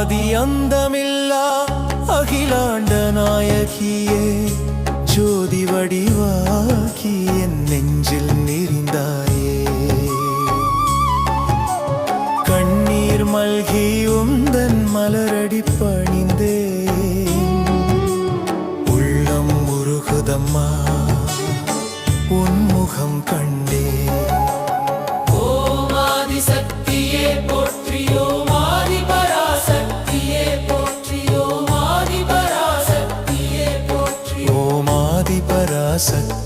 ஆதி அந்தமில்லா அகிலாண்ட நாயகியே ஜோதி வடிவாகி என் நெஞ்சில் நெறிந்தாயே. கண்ணீர் மல்கி உந்தன் மலரடி பணிந்தே உள்ளம் முருகுதம்மா பராசக்தியே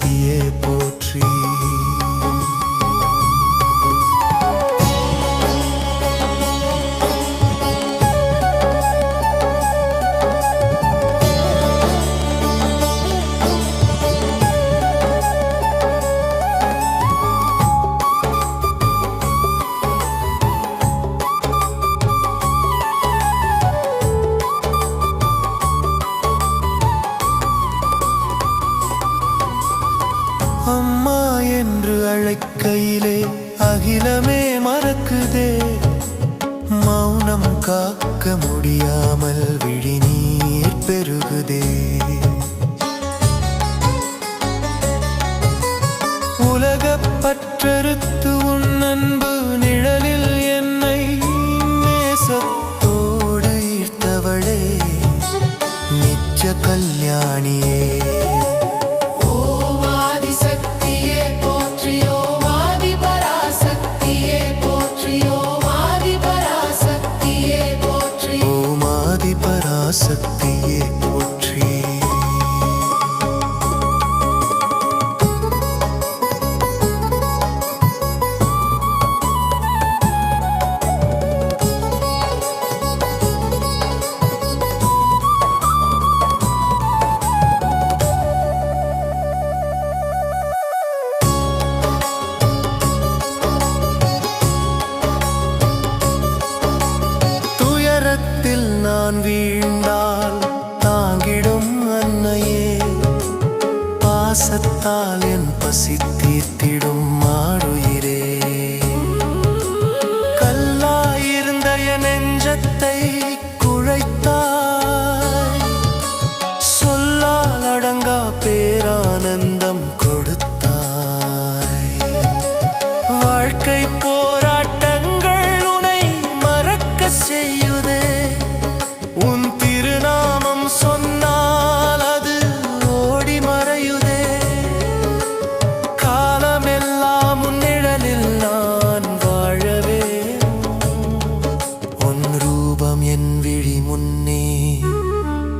அழைக்கையிலே அகிலமே மறக்குதே. மௌனம் காக்க முடியாமல் விழிநீர் பெருகுதே. உலகப்பற்றறுத்து உன் அன்பு பராசக்தியே நான் வீழ்ந்தால் தாங்கிடும் அன்னையே. பாசத்தால் என் பசி தீர்த்திடும் மாறுயிரே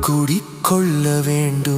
குடிக்கொள்ள வேண்டும்.